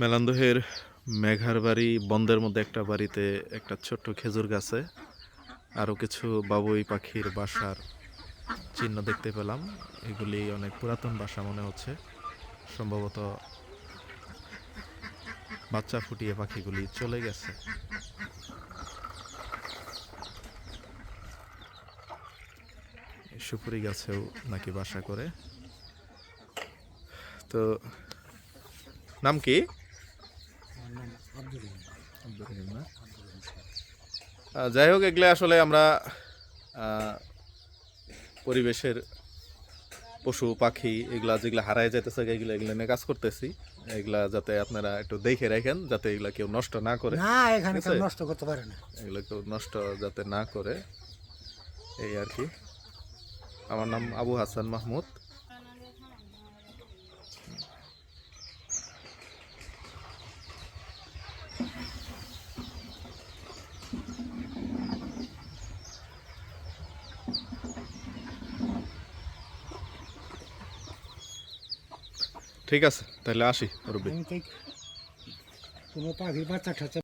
মেলান্দহের মেঘার বাড়ি বন্ধের মধ্যে একটা বাড়িতে একটা ছোট্ট খেজুর গাছে আরও কিছু বাবুই পাখির বাসার চিহ্ন দেখতে পেলাম। এগুলি অনেক পুরাতন বাসা মনে হচ্ছে। সম্ভবত বাচ্চা ফুটিয়ে পাখিগুলি চলে গেছে। সুপুরি গাছেও নাকি বাসা করে। তো, নাম কি? আব্দুর রহিম না? আহ, যাই হোক এগুলো আসলে আমরা পরিবেশের পশু পাখি এগুলা যেগুলা হারায় যেতেছে এগুলো এগুলো নিয়ে কাজ করতেছি। এগুলা যাতে আপনারা একটু দেখে রাখেন যাতে এগুলা কেউ নষ্ট না করে। না এখানে কেউ নষ্ট করতে পারে না। এগুলো কেউ নষ্ট যাতে না করে। এই আর কি। আমার নাম আবু হাসান মাহমুদ। ঠিক আছে তাহলে আসি রবি। কোনো পাখির বাচ্চা